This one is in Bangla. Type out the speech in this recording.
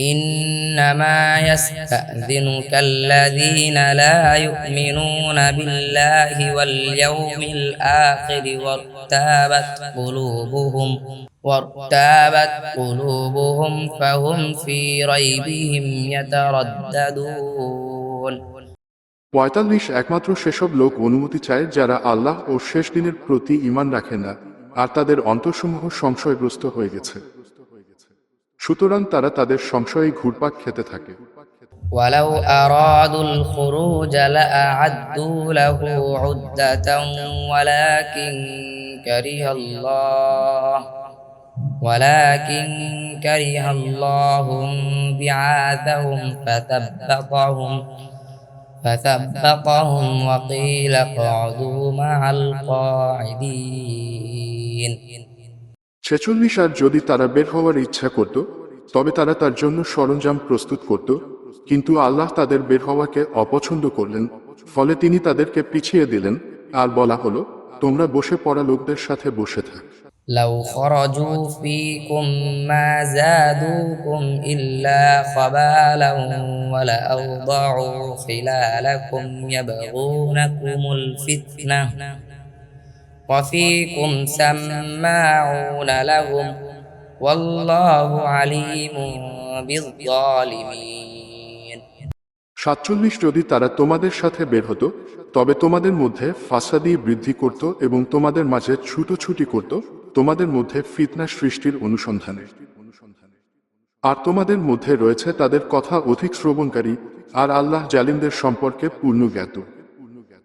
إنما يستأذنك الذين لا يؤمنون بالله واليوم الآخر وارتابت قلوبهم وارتابت قلوبهم فهم في ريبهم يترددون পঁয়তাল্লিশ একমাত্র সেসব লোক অনুমতি চায় যারা আল্লাহ ও শেষ দিনের প্রতি ঈমান রাখে না আর তাদের অন্তরসমূহ সংশয়গ্রস্ত হয়ে গেছে সুতরাং তারা তাদের সংশয়ে ঘুরপাক খেতে থাকে ولو أرادوا الخروج لأعدوا له عدة ولكن كره الله ولكن كره الله بعاثهم فثبطهم فثبطهم وقيل اقعدوا مع القاعدين ছেচল্লিশ আর যদি তারা বের হওয়ার ইচ্ছা করত তবে তারা তার জন্য সরঞ্জাম প্রস্তুত করত কিন্তু আল্লাহ তাদের বের হওয়াকে অপছন্দ করলেন ফলে তিনি তাদেরকে পিছিয়ে দিলেন আর বলা হলো তোমরা বসে পড়া লোকদের সাথে বসে থাক لو خرجوا فيكم ما زادوكم إلا خبالا ولأوضعوا خلالكم يبغونكم الفتنة وفيكم سماعون لهم والله عليم بالظالمين সাতচল্লিশ যদি তারা তোমাদের সাথে বের হতো তবে তোমাদের মধ্যে ফাসাদি বৃদ্ধি করত এবং তোমাদের মাঝে ছুটোছুটি করত তোমাদের মধ্যে ফিতনা সৃষ্টির অনুসন্ধানে আর তোমাদের মধ্যে রয়েছে তাদের কথা অধিক শ্রবণকারী আর আল্লাহ জালিমদের সম্পর্কে পূর্ণ জ্ঞাত